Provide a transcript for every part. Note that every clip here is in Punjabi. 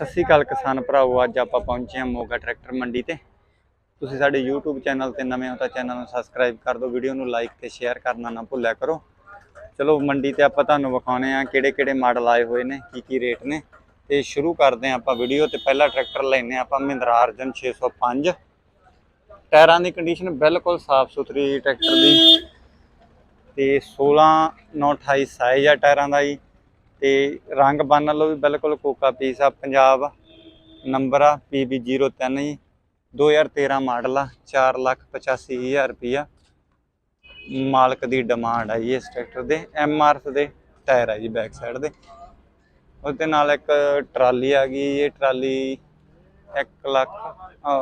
ਸਤਿ ਸ਼੍ਰੀ ਅਕਾਲ ਕਿਸਾਨ ਭਰਾਵੋ, ਅੱਜ ਆਪਾਂ ਪਹੁੰਚੇ ਹਾਂ ਮੋਗਾ ਟਰੈਕਟਰ ਮੰਡੀ ਤੇ। ਤੁਸੀਂ ਸਾਡੇ YouTube ਚੈਨਲ ਤੇ ਨਵੇਂ ਹੋ ਤਾਂ ਚੈਨਲ ਨੂੰ ਸਬਸਕ੍ਰਾਈਬ ਕਰ ਦਿਓ, ਵੀਡੀਓ ਨੂੰ ਲਾਈਕ ਤੇ ਸ਼ੇਅਰ ਕਰਨਾ ਨਾ ਭੁੱਲਿਆ ਕਰੋ। ਚਲੋ ਮੰਡੀ ਤੇ ਆਪਾਂ ਤੁਹਾਨੂੰ ਵਿਖਾਉਣੇ ਆ ਕਿਹੜੇ ਕਿਹੜੇ ਮਾਡਲ ਆਏ ਹੋਏ ਨੇ ਕੀ ਕੀ ਰੇਟ ਨੇ। ਤੇ ਸ਼ੁਰੂ ਕਰਦੇ ਹਾਂ ਆਪਾਂ ਵੀਡੀਓ ਤੇ, ਪਹਿਲਾ ਟਰੈਕਟਰ ਲੈਨੇ ਆ ਆਪਾਂ ਮਹਿੰਦਰਾ ਅਰਜਨ 605 ਟਾਇਰਾਂ ਦੀ ਕੰਡੀਸ਼ਨ ਬਿਲਕੁਲ ਸਾਫ਼ ਸੁਥਰੀ ਟਰੈਕਟਰ ਦੀ। ਤੇ 16 928 ਸਾਈਜ਼ ਆ ਟਾਇਰਾਂ ਦਾ ਜੀ। ਤੇ ਰੰਗ ਬੰਨ ਲਓ ਵੀ ਬਿਲਕੁਲ ਕੋਕਾ ਪੀਸ ਆ, ਪੰਜਾਬ ਨੰਬਰ ਆ PB03 ਜੀ 2013 ਮਾਡਲ ਆ 485000 ਰੁਪਿਆ ਮਾਲਕ ਦੀ ਡਿਮਾਂਡ ਆ ਜੀ ਇਸ ਟਰੈਕਟਰ ਦੇ ਐਮਆਰਐਫ ਦੇ ਟਾਇਰ ਆ ਜੀ ਬੈਕ ਸਾਈਡ ਦੇ। ਉਹਦੇ ਨਾਲ ਇੱਕ ਟਰਾਲੀ ਆ ਗਈ, ਇਹ ਟਰਾਲੀ 1 ਲੱਖ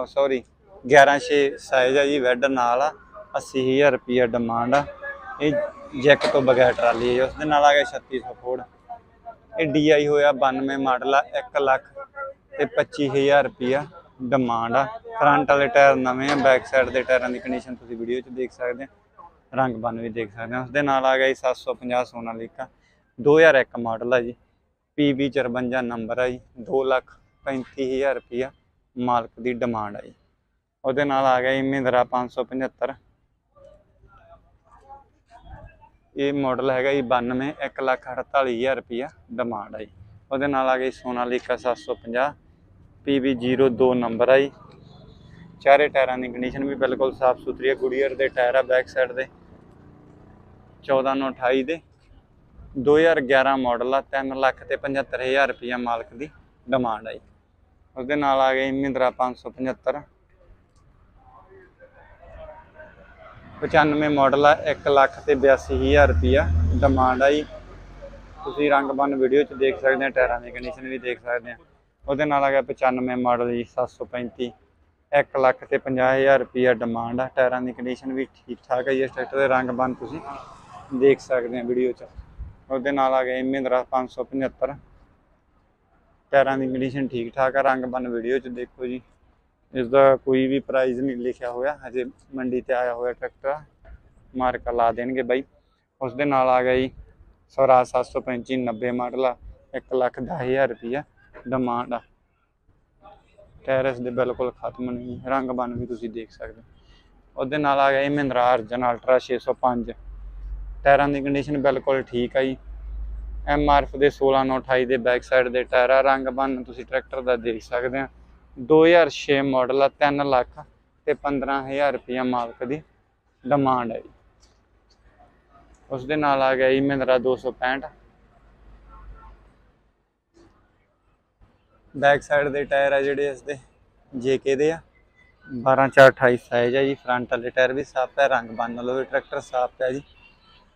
ਸੌਰੀ 116 ਸਾਈਜ਼ ਆ ਜੀ ਵੈਡ ਨਾਲ ਆ 80000 ਰੁਪਿਆ ਡਿਮਾਂਡ ਆ। ਇਹ ਜੈਕ ਤੋਂ ਬਗੈਰ ਟਰਾਲੀ ਹੈ ਉਸ ਦੇ ਨਾਲ ਆ ਗਿਆ 3600 ਫੋੜ ਇਹ ਡੀਆਈ ਹੋਇਆ 92 ਮਾਡਲ ਆ 1 ਲੱਖ ਤੇ 25000 ਰੁਪਿਆ ਡਿਮਾਂਡ ਆ। ਫਰੰਟ ਵਾਲੇ ਟਾਇਰ ਨਵੇਂ ਆ ਬੈਕ ਸਾਈਡ ਦੇ ਟਾਇਰਾਂ ਦੀ ਕੰਡੀਸ਼ਨ ਤੁਸੀਂ ਵੀਡੀਓ 'ਚ ਦੇਖ ਸਕਦੇ ਆ। ਰੰਗ ਬਨ ਵੀ ਦੇਖ ਸਕਦੇ ਆ। ਉਸ ਦੇ ਨਾਲ ਆ ਗਿਆ ਜੀ 750 ਸੋਨਾਲੀਕਾ 2001 ਮਾਡਲ ਆ ਜੀ। PB 54 ਨੰਬਰ ਆ ਜੀ। 2 ਲੱਖ 35000 ਰੁਪਿਆ ਮਾਲਕ ਦੀ ਡਿਮਾਂਡ ਆ ਜੀ। ਉਹਦੇ ਨਾਲ ਆ ਗਿਆ ਜੀ ਮਹਿੰਦਰਾ 575 ਇਹ ਮਾਡਲ ਹੈਗਾ ਜੀ 92 1 ਲੱਖ 48000 ਰੁਪਿਆ ਡਿਮਾਂਡ ਆ ਜੀ। ਉਹਦੇ ਨਾਲ ਆ ਗਈ ਸੋਨਾਲੀਕਾ 750 PB02 ਨੰਬਰ ਆ ਜੀ। ਚਾਰੇ ਟਾਇਰਾਂ ਦੀ ਕੰਡੀਸ਼ਨ ਵੀ ਬਿਲਕੁਲ ਸਾਫ਼ ਸੁਥਰੀ ਹੈ ਗੁੜੀਅਰ ਦੇ ਟਾਇਰ ਆ ਬੈਕ ਸਾਈਡ ਦੇ 1428 ਦੇ 2011 ਮਾਡਲ ਆ 3 ਲੱਖ ਤੇ 75000 ਰੁਪਿਆ ਮਾਲਕ ਦੀ ਡਿਮਾਂਡ ਆ ਜੀ। ਉਹਦੇ ਨਾਲ ਆ ਗਈ ਮਹਿੰਦਰਾ 575 95 ਮਾਡਲ ਆ 1 ਲੱਖ ਤੇ 82000 ਰੁਪਿਆ ਡਿਮਾਂਡ ਆ ਜੀ। ਤੁਸੀਂ ਰੰਗ ਬੰਨ ਵੀਡੀਓ 'ਚ ਦੇਖ ਸਕਦੇ ਆ, ਟਾਇਰਾਂ ਦੀ ਕੰਡੀਸ਼ਨ ਵੀ ਦੇਖ ਸਕਦੇ ਆ। ਉਹਦੇ ਨਾਲ ਆ ਗਿਆ 95 ਮਾਡਲ ਜੀ 735 1 ਲੱਖ ਤੇ 50000 ਰੁਪਿਆ ਡਿਮਾਂਡ ਆ, ਟਾਇਰਾਂ ਦੀ ਕੰਡੀਸ਼ਨ ਵੀ ਠੀਕ ਠਾਕ ਹੈ ਜੀ, ਇਸ ਟਰੈਕਟਰ ਦੇ ਰੰਗ ਬੰਨ ਤੁਸੀਂ ਦੇਖ ਸਕਦੇ ਆ ਵੀਡੀਓ 'ਚ। ਉਹਦੇ ਨਾਲ ਆ ਗਿਆ ਮਹਿੰਦਰਾ 575 ਟਾਇਰਾਂ ਦੀ ਕੰਡੀਸ਼ਨ ਠੀਕ ਠਾਕ ਆ, ਰੰਗ ਬੰਨ ਵੀਡੀਓ 'ਚ ਦੇਖੋ ਜੀ। ਇਸ ਦਾ ਕੋਈ ਵੀ ਪ੍ਰਾਈਸ ਨਹੀਂ ਲਿਖਿਆ ਹੋਇਆ। ਹਜੇ ਮੰਡੀ ਤੇ ਆਇਆ ਹੋਇਆ ਟਰੈਕਟਰ ਮਾਰਕਾ ਲਾ ਦੇਣਗੇ ਬਾਈ। ਉਸ ਦੇ ਨਾਲ ਆ ਗਿਆ ਜੀ ਸਵਰਾਜ 735 90 ਮਾਡਲ ਆ। 1 ਲੱਖ 10000 ਰੁਪਿਆ ਡਿਮਾਂਡ ਆ। ਟੈਰਸ ਦੇ ਬਿਲਕੁਲ ਖਤਮ ਨਹੀਂ ਰੰਗ ਬਨ ਵੀ ਤੁਸੀਂ ਦੇਖ ਸਕਦੇ ਉਹਦੇ ਨਾਲ ਆ ਗਿਆ ਜੀ ਮਹਿੰਦਰਾ ਅਰਜਨ ਅਲਟਰਾ 605 ਟਾਇਰਾਂ ਦੀ ਕੰਡੀਸ਼ਨ ਬਿਲਕੁਲ ਠੀਕ ਆ ਜੀ। ਐਮਆਰਐਫ ਦੇ 16928 ਦੇ ਬੈਕ ਸਾਈਡ ਦੇ ਟਾਇਰਾਂ ਰੰਗ ਬਨ ਤੁਸੀਂ ਟਰੈਕਟਰ ਦਾ ਦੇਖ ਸਕਦੇ ਆ। 2006 ਮਾਡਲ ਆ 3 ਲੱਖ ਤੇ 15000 ਰੁਪਇਆ ਮਾਲਕ ਦੀ ਡਿਮਾਂਡ ਹੈ ਜੀ। ਉਸ ਦੇ ਨਾਲ ਆ ਗਿਆ ਜੀ ਮਹਿੰਦਰਾ 265 ਬੈਕ ਸਾਈਡ ਦੇ ਟਾਇਰ ਆ ਜਿਹੜੇ ਇਸ ਦੇ ਜੇਕੇ ਦੇ ਆ। 12 4 28 ਸਾਈਜ਼ ਆ ਜੀ, ਫਰੰਟ ਵਾਲੇ ਟਾਇਰ ਵੀ ਸਾਫ਼ ਹੈ ਰੰਗ ਬੰਨ ਲਓ ਟਰੈਕਟਰ ਸਾਫ਼ ਹੈ ਜੀ।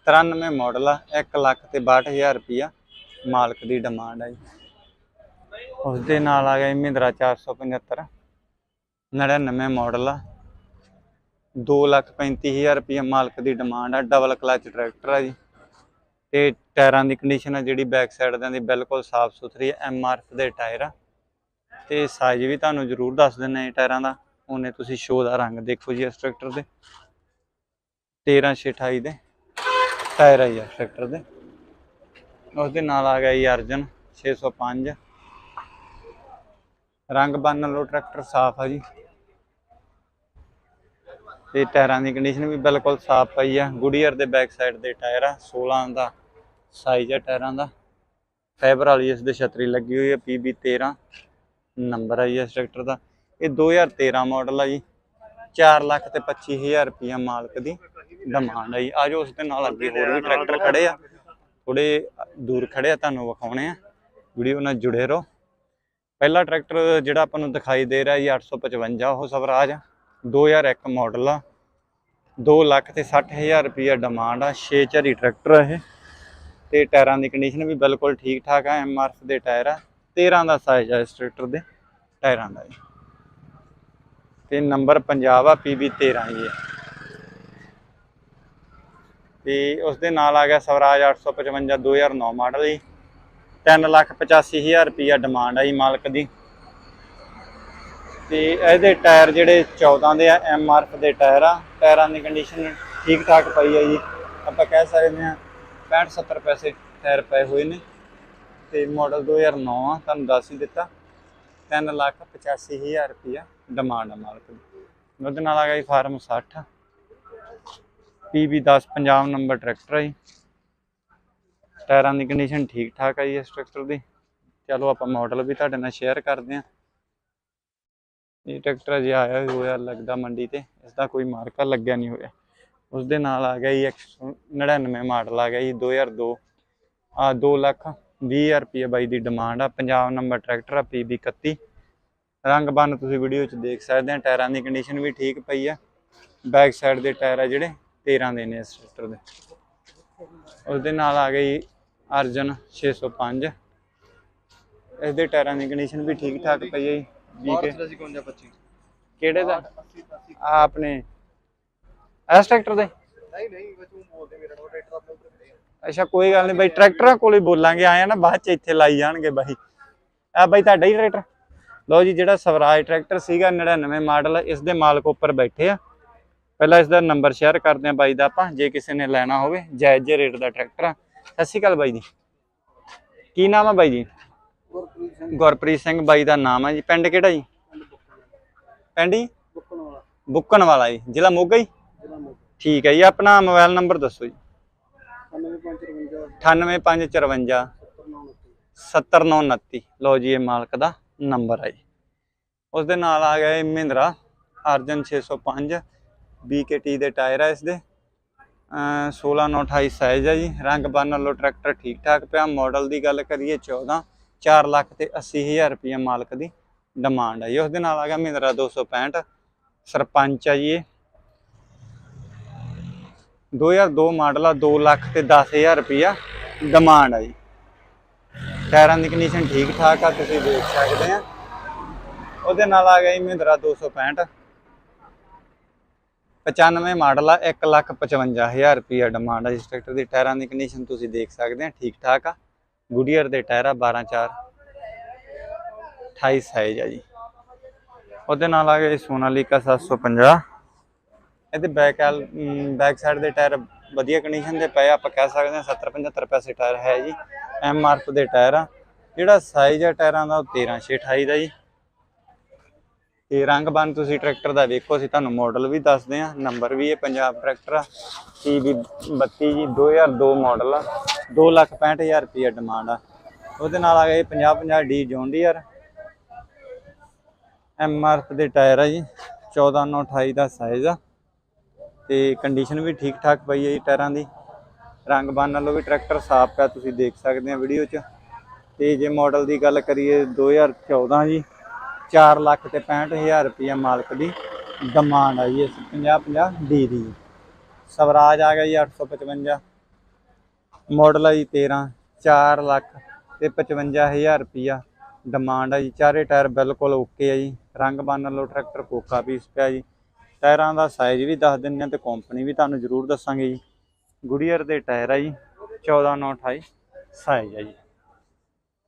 93 ਮਾਡਲ ਆ 1 ਲੱਖ ਤੇ 62000 ਰੁਪਇਆ ਮਾਲਕ ਦੀ ਡਿਮਾਂਡ ਹੈ ਜੀ। ਉਸ ਦੇ ਨਾਲ ਆ ਗਿਆ ਜੀ ਮਹਿੰਦਰਾ 475 99 ਮਾਡਲ। ਆ 2 ਲੱਖ 35000 ਰੁਪਏ ਮਾਲਕ ਦੀ ਡਿਮਾਂਡ ਆ ਡਬਲ ਕਲਚ ਟਰੈਕਟਰ ਆ ਜੀ। ਤੇ ਟਾਇਰਾਂ ਦੀ ਕੰਡੀਸ਼ਨ ਆ ਜਿਹੜੀ ਬੈਕ ਸਾਈਡ ਦੀ ਬਿਲਕੁਲ ਸਾਫ਼ ਸੁਥਰੀ ਹੈ ਐਮਆਰਐਫ ਦੇ ਟਾਇਰ ਆ। ਤੇ ਸਾਈਜ਼ ਵੀ ਤੁਹਾਨੂੰ ਜ਼ਰੂਰ ਦੱਸ ਦਿੰਨੇ ਟਾਇਰਾਂ ਦਾ, ਉਹਨੇ ਤੁਸੀਂ ਸ਼ੋ ਦਾ ਰੰਗ ਦੇਖੋ ਜੀ ਇਸ ਟਰੈਕਟਰ ਦੇ। 13628 ਦੇ ਟਾਇਰ ਆ ਜੀ ਇਸ ਟਰੈਕਟਰ ਦੇ। ਉਸ ਦੇ ਨਾਲ ਆ ਗਿਆ ਜੀ ਅਰਜਨ 605 ਰੰਗ ਬੰਨ ਲਓ, ਟਰੈਕਟਰ ਸਾਫ਼ ਆ ਜੀ। ਤੇ ਟਾਇਰਾਂ ਦੀ ਕੰਡੀਸ਼ਨ ਵੀ ਬਿਲਕੁਲ ਸਾਫ਼ ਪਈ ਆ। ਗੁਡੀਅਰ ਦੇ ਬੈਕ ਸਾਈਡ ਦੇ ਟਾਇਰ ਆ 16 ਦਾ ਸਾਈਜ਼ ਆ ਟਾਇਰਾਂ ਦਾ। ਫਾਈਬਰ ਵਾਲੀ ਇਸ ਦੇ ਛਤਰੀ ਲੱਗੀ ਹੋਈ ਹੈ PB 13 ਨੰਬਰ ਆ ਜੀ ਇਸ ਟਰੈਕਟਰ ਦਾ। ਇਹ 2013 ਮਾਡਲ ਆ ਜੀ। 4 ਲੱਖ ਤੇ 25000 ਰੁਪਇਆ ਮਾਲਕ ਦੀ ਡਿਮਾਂਡ ਆ ਜੀ। ਆਜੋ ਉਸ ਦੇ ਨਾਲ ਅੱਗੇ ਹੋਰ ਵੀ ਟਰੈਕਟਰ ਖੜੇ ਆ। ਥੋੜੇ ਦੂਰ ਖੜੇ ਆ, ਤੁਹਾਨੂੰ ਵਿਖਾਉਣੇ ਆ। ਵੀਡੀਓ ਨਾਲ ਜੁੜੇ ਰਹੋ। ਪਹਿਲਾ ਟਰੈਕਟਰ ਜਿਹੜਾ ਆਪਾਂ ਨੂੰ ਦਿਖਾਈ ਦੇ ਰਿਹਾ ਜੀ 855 ਉਹ ਸਵਰਾਜ। 2001 ਮਾਡਲ ਆ। 2 ਲੱਖ ਤੇ 60000 ਰੁਪਇਆ ਡਿਮਾਂਡ ਆ। 6 ਝਰੀ ਟਰੈਕਟਰ ਆ ਇਹ। ਤੇ ਟਾਇਰਾਂ ਦੀ ਕੰਡੀਸ਼ਨ ਵੀ ਬਿਲਕੁਲ ਠੀਕ ਠਾਕ ਆ। ਐਮਆਰਐਫ ਦੇ ਟਾਇਰ ਆ। 13 ਦਾ ਸਾਈਜ਼ ਆ ਇਸ ਟਰੈਕਟਰ ਦੇ, ਟਾਇਰਾਂ ਦਾ ਜੀ। ਤੇ ਨੰਬਰ ਪੰਜਾਬ ਆ PB 13 ਜੀ ਇਹ। ਤੇ ਉਸ ਦੇ ਨਾਲ ਆ ਗਿਆ ਸਵਰਾਜ 855 2009 ਮਾਡਲ ਜੀ। 3 ਲੱਖ 85000 ਰੁਪਇਆ ਡਿਮਾਂਡ ਆ ਜੀ ਮਾਲਕ ਦੀ। ਤੇ ਇਹਦੇ ਟਾਇਰ ਜਿਹੜੇ 14 ਦੇ ਆ ਐਮ ਐਮਆਰਐਫ ਦੇ ਟਾਇਰ ਆ, ਟਾਇਰਾਂ ਦੀ ਕੰਡੀਸ਼ਨ ਠੀਕ ਠਾਕ ਪਈ ਆ ਜੀ। ਆਪਾਂ ਕਹਿ ਸਕਦੇ ਆ 65 70 ਪੈਸੇ ਟਾਇਰ ਪਏ ਹੋਏ ਨੇ। ਤੇ ਮਾਡਲ 2009 ਆ, ਤੁਹਾਨੂੰ ਦੱਸ ਹੀ ਦਿੱਤਾ। 3 ਲੱਖ 85000 ਰੁਪਇਆ ਡਿਮਾਂਡ ਆ ਮਾਲਕ ਦੀ। ਦੁੱਧ ਨਾਲ ਆ ਗਿਆ ਜੀ farm 60 PB 10 Punjab number tractor ਹੈ ਜੀ। ਟਾਇਰਾਂ ਦੀ ਕੰਡੀਸ਼ਨ ਠੀਕ ਠਾਕ ਆ ਜੀ ਇਸ ਟਰੈਕਟਰ ਦੀ। ਚਲੋ ਆਪਾਂ ਮਾਡਲ ਵੀ ਤੁਹਾਡੇ ਨਾਲ ਸ਼ੇਅਰ ਕਰਦੇ ਹਾਂ। ਇਹ ਟਰੈਕਟਰ ਅਜੇ ਆਇਆ ਹੋਇਆ ਲੱਗਦਾ ਮੰਡੀ ਤੇ ਇਸ ਦਾ ਕੋਈ ਮਾਰਕਾ ਲੱਗਿਆ ਨਹੀਂ ਹੋਇਆ। ਉਸ ਦੇ ਨਾਲ ਆ ਗਿਆ ਜੀ 199 ਮਾਡਲ ਆ ਗਿਆ ਜੀ 2002 ਆ 2 ਲੱਖ 20000 ਰੁਪਏ ਬਾਈ ਦੀ ਡਿਮਾਂਡ ਆ। ਪੰਜਾਬ ਨੰਬਰ ਟਰੈਕਟਰ ਆ PB 31 ਰੰਗ ਬੰਨ ਤੁਸੀਂ ਵੀਡੀਓ 'ਚ ਦੇਖ ਸਕਦੇ ਆ, ਟਾਇਰਾਂ ਦੀ ਕੰਡੀਸ਼ਨ ਵੀ ਠੀਕ ਪਈ ਆ। ਬੈਕ ਸਾਈਡ ਦੇ ਟਾਇਰ ਆ ਜਿਹੜੇ 13 ਦੇ ਨੇ ਇਸ ਟਰੈਕਟਰ ਦੇ। ਉਸ ਦੇ ਨਾਲ ਆ ਗਈ ਅਰਜਨ 605 ਇਸ ਦੇ ਟਾਇਰਾਂ ਦੀ ਕੰਡੀਸ਼ਨ ਵੀ ਠੀਕ ਠਾਕ ਪਈ ਹੈ ਜੀ ਕੇ ਕਿਹੜੇ ਦਾ? ਆ ਆਪਣੇ। ਐਸ ਟਰੈਕਟਰ ਦੇ? ਅੱਛਾ ਕੋਈ ਗੱਲ ਨਹੀਂ ਬਾਈ ਟਰੈਕਟਰਾਂ ਕੋਲੇ ਬੋਲਾਂਗੇ ਆਏ ਨਾ ਬਾਅਦ ਚ ਇੱਥੇ ਲਾਈ ਜਾਣਗੇ ਬਾਈ। ਆ ਬਾਈ ਤੁਹਾਡਾ ਹੀ ਟਰੈਕਟਰ ਲਓ ਜੀ ਜਿਹੜਾ ਸਵਰਾਜ ਟਰੈਕਟਰ ਸੀਗਾ 99 ਮਾਡਲ ਇਸ ਦੇ ਮਾਲਕ ਉੱਪਰ ਬੈਠੇ ਆ। ਪਹਿਲਾਂ ਇਸ ਦਾ ਨੰਬਰ ਸ਼ੇਅਰ ਕਰਦੇ ਆ ਬਾਈ ਦਾ ਆਪਾਂ ਜੇ ਕਿਸੇ ਨੇ ਲੈਣਾ ਹੋਵੇ ਜਾਇਜ਼ ਰੇਟ ਦਾ ਟਰੈਕਟਰ ਆ। ਸਤਿ ਸ਼੍ਰੀ ਅਕਾਲ ਬਾਈ ਜੀ। ਕੀ ਨਾਮ ਹੈ ਬਾਈ ਜੀ? ਗੁਰਪ੍ਰੀਤ ਸਿੰਘ। ਬਾਈ ਦਾ ਨਾਮ ਹੈ ਜੀ। ਪਿੰਡ ਕਿਹੜਾ ਜੀ? ਪਿੰਡ ਜੀ? ਬੁੱਕਣ ਵਾਲਾ। ਜੀ। ਜ਼ਿਲ੍ਹਾ ਮੋਗਾ ਜੀ? ਠੀਕ ਹੈ ਜੀ। ਆਪਣਾ ਮੋਬਾਈਲ ਨੰਬਰ ਦੱਸੋ ਜੀ। 98554 70929 ਲਓ ਜੀ ਇਹ ਮਾਲਕ ਦਾ ਨੰਬਰ ਹੈ ਜੀ। ਉਸ ਦੇ ਨਾਲ ਆ ਗਿਆ ਮਹਿੰਦਰਾ। ਅਰਜਨ 605 BKT ਦੇ ਟਾਇਰ ਹੈ ਇਸ ਦੇ 16928 ਸਾਈਜ਼ ਹੈ ਜੀ, ਰੰਗ ਬੰਨ ਨਾਲੋਂ ਟਰੈਕਟਰ ਠੀਕ ਠਾਕ ਪਿਆ। ਮਾਡਲ ਦੀ ਗੱਲ ਕਰੀਏ 14 4 ਲੱਖ ਤੇ 80000 ਰੁਪਏ ਮਾਲਕ ਦੀ ਡਿਮਾਂਡ ਹੈ ਜੀ। ਉਸ ਦੇ ਨਾਲ ਆ ਗਿਆ ਮਹਿੰਦਰਾ 265 ਸਰਪੰਚ ਹੈ ਜੀ ਇਹ। 2002 ਮਾਡਲ ਆ 2 ਲੱਖ ਤੇ 10000 ਰੁਪਇਆ ਡਿਮਾਂਡ ਆ ਜੀ। ਟਾਇਰਾਂ ਦੀ ਕੰਡੀਸ਼ਨ ਠੀਕ ਠਾਕ ਆ, ਤੁਸੀਂ ਦੇਖ ਸਕਦੇ ਆ। ਉਹਦੇ ਨਾਲ ਆ ਗਿਆ ਜੀ ਮਹਿੰਦਰਾ 265 95 ਮਾਡਲ ਆ 1 ਲੱਖ 55000 ਰੁਪਇਆ ਡਿਮਾਂਡ ਆ। ਇਸ ਟਰੈਕਟਰ ਦੀ ਟਾਇਰਾਂ ਦੀ ਕੰਡੀਸ਼ਨ ਤੁਸੀਂ ਦੇਖ ਸਕਦੇ ਆ, ਠੀਕ ਠਾਕ ਆ। ਗੁਡੀਅਰ ਦੇ ਟਾਇਰ ਆ 12 4 28 ਸਾਈਜ਼ ਆ ਜੀ। ਉਹਦੇ ਨਾਲ ਆ ਗਿਆ ਜੀ ਸੋਨਾਲੀਕਾ 750 ਇਹਦੇ ਬੈਕ ਐਲ ਬੈਕ ਸਾਈਡ ਦੇ ਟਾਇਰ ਵਧੀਆ ਕੰਡੀਸ਼ਨ ਦੇ ਪਏ ਆਪਾਂ ਕਹਿ ਸਕਦੇ ਹਾਂ 70 75 ਪੈਸੇ ਟਾਇਰ ਹੈ ਜੀ। ਐਮ ਆਰ ਦੇ ਟਾਇਰ ਆ। ਜਿਹੜਾ ਸਾਈਜ਼ ਆ ਟਾਇਰਾਂ ਦਾ, ਉਹ 13 628 ਦਾ ਜੀ। ਤੇ ਰੰਗ ਬੰਨ ਤੁਸੀਂ ਟਰੈਕਟਰ ਦਾ ਵੇਖੋ, ਅਸੀਂ ਤੁਹਾਨੂੰ ਮਾਡਲ ਵੀ ਦੱਸਦੇ ਆ ਨੰਬਰ ਵੀ ਇਹ ਪੰਜਾਬ ਟਰੈਕਟਰ ਆ। TB 32 ਜੀ 2002 ਮਾਡਲ ਆ। 265000 ਰੁਪਏ ਡਿਮਾਂਡ ਆ। ਉਹਦੇ ਨਾਲ ਆ ਗਿਆ 50 50 D John Deere M R ਦੇ ਟਾਇਰ ਆ ਜੀ 14928 ਦਾ ਸਾਈਜ਼ ਆ। ਤੇ ਕੰਡੀਸ਼ਨ ਵੀ ਠੀਕ ਠਾਕ ਪਈ ਹੈ ਜੀ ਟਾਇਰਾਂ ਦੀ। ਰੰਗ ਬੰਨ ਨਾਲੋਂ ਵੀ ਟਰੈਕਟਰ ਸਾਫ਼ ਹੈ ਤੁਸੀਂ ਦੇਖ ਸਕਦੇ ਆ ਵੀਡੀਓ 'ਚ। ਤੇ ਜੇ ਮਾਡਲ ਦੀ ਗੱਲ ਕਰੀਏ 2014 ਜੀ 4 ਲੱਖ ਤੇ 65000 ਰੁਪਏ ਮਾਲਕ ਦੀ ਡਿਮਾਂਡ ਆ ਜੀ ਇਸ 50 50 ਡੀ ਦੀ। ਸਵਰਾਜ ਆ ਗਿਆ ਜੀ 855 ਮਾਡਲ ਆ ਜੀ 13 4 ਲੱਖ ਤੇ 55000 ਰੁਪਿਆ ਡਿਮਾਂਡ ਆ ਜੀ। ਚਾਰੇ ਟਾਇਰ ਬਿਲਕੁਲ ਓਕੇ ਆ ਜੀ। ਰੰਗ ਬੰਨ ਨਾਲੋਂ ਟਰੈਕਟਰ ਕੋਕਾ ਪੀਸ ਪਿਆ ਜੀ। ਟਾਇਰਾਂ ਦਾ ਸਾਈਜ਼ ਵੀ ਦੱਸ ਦਿੰਦੇ ਆ ਤੇ ਕੰਪਨੀ ਵੀ ਤੁਹਾਨੂੰ ਜ਼ਰੂਰ ਦੱਸਾਂਗੇ ਜੀ। ਗੁੜੀਅਰ ਦੇ ਟਾਇਰ ਆ ਜੀ 14928 ਸਾਈਜ਼ ਆ ਜੀ।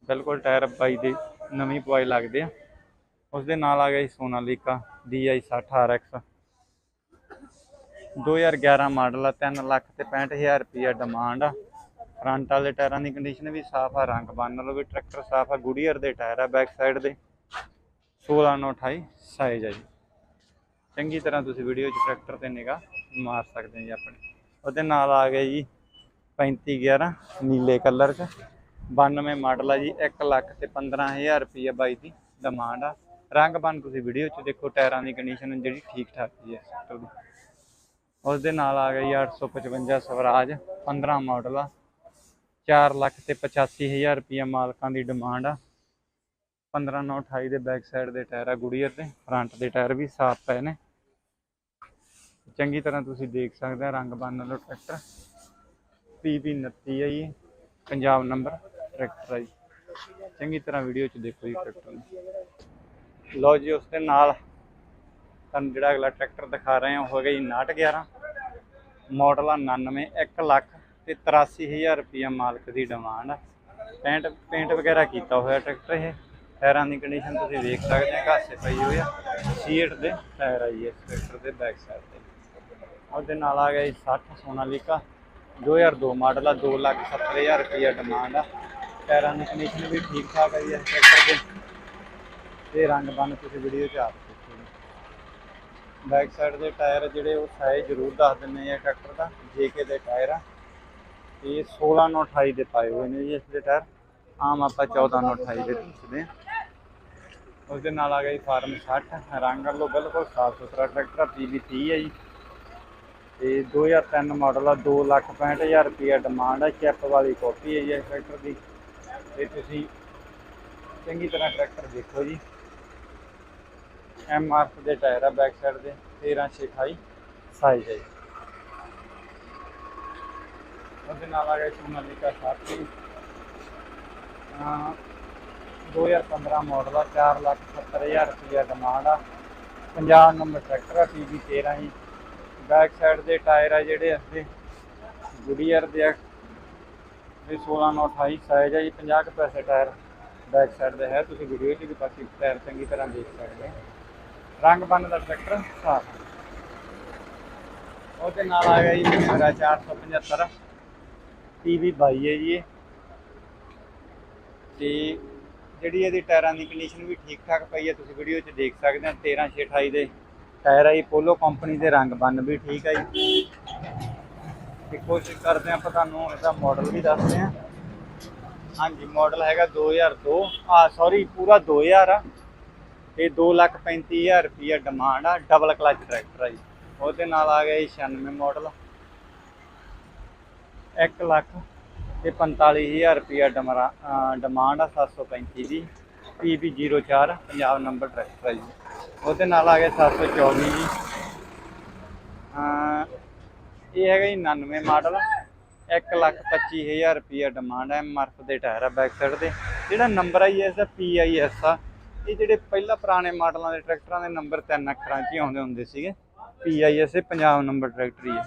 ਬਿਲਕੁਲ ਟਾਇਰ ਬਾਈ ਦੇ ਨਵੀਂ ਪਵਾਈ ਲੱਗਦੇ ਆ। ਉਸ ਦੇ ਨਾਲ ਆ ਗਿਆ ਜੀ ਸੋਨਾਲੀਕਾ DI 60 RX 2011 ਮਾਡਲ ਆ 3 ਲੱਖ ਤੇ 65000 ਰੁਪਇਆ ਡਿਮਾਂਡ ਆ। ਫਰੰਟ ਵਾਲੇ ਟਾਇਰਾਂ ਦੀ ਕੰਡੀਸ਼ਨ ਵੀ ਸਾਫ਼ ਆ, ਰੰਗ ਬੰਨ ਲਓ ਵੀ ਟਰੈਕਟਰ ਸਾਫ਼ ਆ ਗੁਡੀਅਰ ਦੇ ਟਾਇਰ ਆ ਬੈਕ ਸਾਈਡ ਦੇ। 16928 ਸਾਈਜ਼ ਆ ਜੀ। ਚੰਗੀ ਤਰ੍ਹਾਂ ਤੁਸੀਂ ਵੀਡੀਓ 'ਚ ਟਰੈਕਟਰ ਤੇ ਨਿਗਾਹ ਮਾਰ ਸਕਦੇ ਜੀ ਆਪਣੇ। ਉਹਦੇ ਨਾਲ ਆ ਗਿਆ ਜੀ 3511 ਨੀਲੇ ਕਲਰ 'ਚ। 92 ਮਾਡਲ ਆ ਜੀ 1 ਲੱਖ ਤੇ 15000 ਰੁਪਏ ਬਾਈ ਦੀ ਡਿਮਾਂਡ ਆ। ਰੰਗ ਬਨ ਤੁਸੀਂ ਵੀਡੀਓ 'ਚ ਦੇਖੋ, ਟਾਇਰਾਂ ਦੀ ਕੰਡੀਸ਼ਨ ਜਿਹੜੀ ਠੀਕ ਠਾਕ ਹੀ ਹੈ ਟਰੈਕਟਰ ਦੀ ਉਸ ਦੇ ਨਾਲ ਆ ਗਈ ਜੀ 855 ਸਵਰਾਜ 15 ਮਾਡਲ ਆ। 4 ਲੱਖ ਤੇ 85000 ਰੁਪਏ ਮਾਲਕਾਂ ਦੀ ਡਿਮਾਂਡ ਆ। 15928 ਦੇ ਬੈਕ ਸਾਈਡ ਦੇ ਟਾਇਰ ਆ ਗੁਡੀਅਰ ਦੇ ਫਰੰਟ ਦੇ ਟਾਇਰ ਵੀ ਸਾਫ਼ ਪਏ ਨੇ। ਚੰਗੀ ਤਰ੍ਹਾਂ ਤੁਸੀਂ ਦੇਖ ਸਕਦੇ ਆ ਰੰਗ ਬੰਨ ਲਓ ਟਰੈਕਟਰ PB 29 ਆ ਜੀ। ਪੰਜਾਬ ਨੰਬਰ ਟਰੈਕਟਰ ਆ ਜੀ। ਚੰਗੀ ਤਰ੍ਹਾਂ ਵੀਡੀਓ 'ਚ ਦੇਖੋ ਜੀ ਟਰੈਕਟਰ ਨੂੰ। ਲਓ ਜੀ, ਉਸ ਦੇ ਨਾਲ ਤੁਹਾਨੂੰ ਜਿਹੜਾ ਅਗਲਾ ਟਰੈਕਟਰ ਦਿਖਾ ਰਹੇ ਹਾਂ, ਉਹ ਹੈਗਾ ਜੀ 911 ਮਾਡਲ ਆ 99 1 ਲੱਖ ਤੇ 83000 ਰੁਪਇਆ ਮਾਲਕ ਦੀ ਡਿਮਾਂਡ। ਆ ਪੇਂਟ ਪੇਂਟ ਵਗੈਰਾ ਕੀਤਾ ਹੋਇਆ ਟਰੈਕਟਰ ਇਹ। ਟਾਇਰਾਂ ਦੀ ਕੰਡੀਸ਼ਨ ਤੁਸੀਂ ਵੇਖ ਸਕਦੇ ਆ ਘਾਸੇ ਪਈ ਹੋਈ ਆ। ਸੀਟ ਦੇ ਟਾਇਰ ਆ ਜੀ ਇਸ ਟਰੈਕਟਰ ਦੇ ਬੈਕ ਸਾਈਡ ਤੇ। ਉਹਦੇ ਨਾਲ ਆ ਗਿਆ ਜੀ 60 ਸੋਨਾਲੀਕਾ। 2002 ਮਾਡਲ ਆ 270000 ਰੁਪਇਆ ਡਿਮਾਂਡ ਆ। ਟਾਇਰਾਂ ਦੀ ਕੰਡੀਸ਼ਨ ਵੀ ਠੀਕ ਠਾਕ ਆ ਜੀ ਇਸ ਟਰੈਕਟਰ ਦੇ। ਤੇ ਰੰਗ ਬੰਨ ਤੁਸੀਂ ਵੀਡੀਓ 'ਚ ਆਪ ਦੇਖੋ ਬੈਕ ਸਾਈਡ ਦੇ ਟਾਇਰ ਜਿਹੜੇ ਉਹ ਸਾਈਜ਼ ਜ਼ਰੂਰ ਦੱਸ ਦਿੰਨੇ ਆ ਟਰੈਕਟਰ ਦਾ ਜੇਕੇ ਦੇ ਟਾਇਰ ਆ। ਇਹ 16 ਨੌ 28 ਦੇ ਪਾਏ ਹੋਏ ਨੇ ਜੀ ਇਸ ਦੇ ਟਾਇਰ ਆਮ ਆਪਾਂ 14 ਨੌ 28 ਦੇ ਪੁੱਛਦੇ ਆ ਉਸ ਦੇ ਨਾਲ ਆ ਗਿਆ ਜੀ ਫਾਰਮ 60 ਰੰਗ ਵੱਲੋਂ ਬਿਲਕੁਲ ਸਾਫ਼ ਸੁਥਰਾ ਟਰੈਕਟਰ ਆ ਪੀਬੀ 30 ਹੈ ਜੀ। ਤੇ 2003 ਮਾਡਲ ਆ 265000 ਰੁਪਏ ਡਿਮਾਂਡ ਆ ਚੈਪ ਵਾਲੀ ਕਾਪੀ ਹੈ ਜੀ ਇਸ ਟਰੈਕਟਰ ਦੀ। ਤੇ ਤੁਸੀਂ ਚੰਗੀ ਤਰ੍ਹਾਂ ਟਰੈਕਟਰ ਦੇਖੋ ਜੀ। ਐਮ ਆਰ ਦੇ ਟਾਇਰ ਆ ਬੈਕ ਸਾਈਡ ਦੇ 13628 ਸਾਈਜ਼ ਹੈ। ਜੀ ਉਹਦੇ ਨਾਲ ਆ ਗਿਆ ਸੋਨਾਲੀਕਾ ਸਾਥੀ ਅਹ 2015 ਮਾਡਲ ਆ 470000 ਰੁਪਏ ਡਿਮਾਂਡ ਆ। 50 ਨੰਬਰ ਟਰੈਕਟਰ ਆ ਪੀਬੀ 13 ਜੀ ਬੈਕ ਸਾਈਡ ਦੇ ਟਾਇਰ ਆ ਜਿਹੜੇ ਅਸੀਂ ਗੁਡੀਅਰ ਦੇ ਆ। ਇਹ 16 ਨਾਲ 28 ਸਾਈਜ਼ ਆ ਜੀ 50 ਕੁ ਪੈਸੇ ਟਾਇਰ ਬੈਕ ਸਾਈਡ ਦੇ ਹੈ ਤੁਸੀਂ ਵੀਡੀਓ ਵੀ ਬਾਕੀ ਟਾਇਰ ਚੰਗੀ ਤਰ੍ਹਾਂ ਦੇਖ ਸਕਦੇ ਹੋ। ਰੰਗ ਬੰਨ ਦਾ ਟਰੈਕਟਰ, ਸਾਫ਼। ਉਹਦੇ ਨਾਲ ਆ ਗਿਆ ਜੀ ਮਹਿੰਦਰਾ 475 ਪੀਵੀ 22 ਹੈ ਜੀ ਇਹ। ਤੇ ਜਿਹੜੀ ਇਹਦੀ ਟਾਇਰਾਂ ਦੀ ਕੰਡੀਸ਼ਨ ਵੀ ਠੀਕ ਠਾਕ ਪਈ ਹੈ, ਤੁਸੀਂ ਵੀਡੀਓ 'ਚ ਦੇਖ ਸਕਦੇ ਹੋ 13628 ਦੇ ਟਾਇਰ ਆ ਜੀ ਪੋਲੋ ਕੰਪਨੀ ਦੇ ਰੰਗ ਬੰਨ ਵੀ ਠੀਕ ਆ ਜੀ। ਤੇ ਕੋਸ਼ਿਸ਼ ਕਰਦੇ ਹਾਂ ਆਪਾਂ ਤੁਹਾਨੂੰ ਇਹਦਾ ਮਾਡਲ ਵੀ ਦੱਸਦੇ ਹਾਂ। ਹਾਂਜੀ ਮਾਡਲ ਹੈਗਾ 2002 ਆ ਸੌਰੀ ਪੂਰਾ 2000 ਆ। ਇਹ 235000 ਰੁਪਿਆ ਡਿਮਾਂਡ ਆ ਡਬਲ ਕਲਚ ਟਰੈਕਟਰ ਆ ਜੀ। ਉਹਦੇ ਨਾਲ ਆ ਗਿਆ ਜੀ 96 ਮਾਡਲ 1 ਲੱਖ ਤੇ 45000 ਰੁਪਿਆ ਡਮਰਾ ਡਿਮਾਂਡ ਆ 735 ਦੀ। PB 04 ਪੰਜਾਬ ਨੰਬਰ ਟਰੈਕਟਰ ਆ ਜੀ। ਉਹਦੇ ਨਾਲ ਆ ਗਿਆ 724 ਜੀ। ਅਹ ਇਹ ਹੈਗਾ ਜੀ 99 ਮਾਡਲ 1 ਲੱਖ 25000 ਰੁਪਿਆ ਡਿਮਾਂਡ ਹੈ ਐਮਆਰਐਫ ਦੇ ਟਾਇਰ ਆ ਬੈਕ ਸਾਈਡ ਦੇ। ਜਿਹੜਾ ਨੰਬਰ ਆ ਜੀ, ਇਸ ਦਾ PIS ਆ। ਇਹ ਜਿਹੜੇ ਪਹਿਲਾਂ ਪੁਰਾਣੇ ਮਾਡਲਾਂ ਦੇ ਟਰੈਕਟਰਾਂ ਦੇ ਨੰਬਰ ਤਿੰਨ ਅੱਖਰਾਂ 'ਚ ਹੀ ਆਉਂਦੇ ਹੁੰਦੇ ਸੀਗੇ। PIS ਇਹ ਪੰਜਾਬ ਨੰਬਰ ਟਰੈਕਟਰ ਹੀ ਹੈ।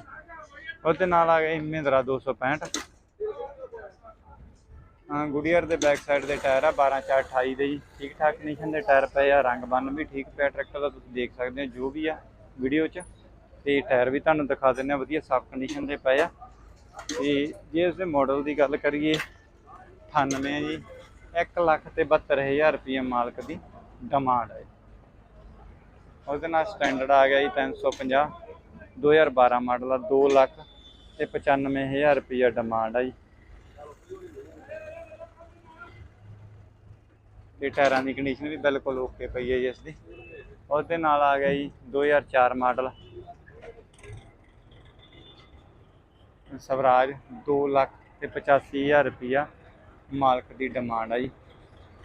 ਉਹਦੇ ਨਾਲ ਆ ਗਏ ਜੀ ਮਹਿੰਦਰਾ 265 ਹਾਂ ਗੁਡੀਅਰ ਦੇ ਬੈਕ ਸਾਈਡ ਦੇ ਟਾਇਰ ਆ 12 4 28 ਦੇ ਜੀ। ਠੀਕ ਠਾਕ ਕੰਡੀਸ਼ਨ ਦੇ ਟਾਇਰ ਪਏ ਆ, ਰੰਗ ਬੰਨ ਵੀ ਠੀਕ ਪਿਆ ਟਰੈਕਟਰ ਦਾ, ਤੁਸੀਂ ਦੇਖ ਸਕਦੇ ਹੋ ਜੋ ਵੀ ਆ ਵੀਡੀਓ 'ਚ। ਤੇ ਟਾਇਰ ਵੀ ਤੁਹਾਨੂੰ ਦਿਖਾ ਦਿੰਦੇ ਆ ਵਧੀਆ ਸਾਫ਼ ਕੰਡੀਸ਼ਨ ਦੇ ਪਏ ਆ। ਤੇ ਜੇ ਇਸ ਦੇ ਮਾਡਲ ਦੀ ਗੱਲ ਕਰੀਏ 98 ਜੀ। 1 ਲੱਖ ਤੇ 72000 ਰੁਪਏ ਮਾਲਕ ਦੀ ਡਿਮਾਂਡ ਹੈ। ਉਹਦੇ ਨਾਲ ਸਟੈਂਡਰਡ ਆ ਗਿਆ ਜੀ 350 2012 ਮਾਡਲ ਆ 2 ਲੱਖ ਤੇ 95000 ਰੁਪਏ ਡਿਮਾਂਡ ਆ ਜੀ। ਤੇ ਟਾਇਰਾਂ ਦੀ ਕੰਡੀਸ਼ਨ ਵੀ ਬਿਲਕੁਲ ਓਕੇ ਪਈ ਹੈ ਜੀ ਇਸ ਦੀ। ਉਹਦੇ ਨਾਲ ਆ ਗਿਆ ਜੀ 2004 ਮਾਡਲ। ਸਵਰਾਜ 2 ਲੱਖ ਤੇ 85000 ਰੁਪਿਆ ਮਾਲਕ ਦੀ ਡਿਮਾਂਡ ਆ ਜੀ।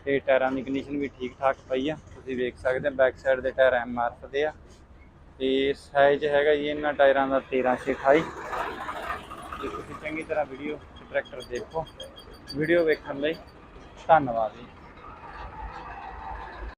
ਤੇ ਟਾਇਰਾਂ ਦੀ ਕੰਡੀਸ਼ਨ ਵੀ ਠੀਕ ਠਾਕ ਪਈ ਆ। ਤੁਸੀਂ ਵੇਖ ਸਕਦੇ ਹੋ ਬੈਕ ਸਾਈਡ ਦੇ ਟਾਇਰ ਐਮਆਰਐਫ ਦੇ ਆ। ਤੇ ਸਾਈਜ਼ ਹੈਗਾ ਜੀ ਇਹਨਾਂ ਟਾਇਰਾਂ ਦਾ 1328 ਤੇ ਤੁਸੀਂ ਚੰਗੀ ਤਰ੍ਹਾਂ ਵੀਡੀਓ ਟਰੈਕਟਰ ਦੇਖੋ। ਵੀਡੀਓ ਵੇਖਣ ਲਈ ਧੰਨਵਾਦ ਜੀ।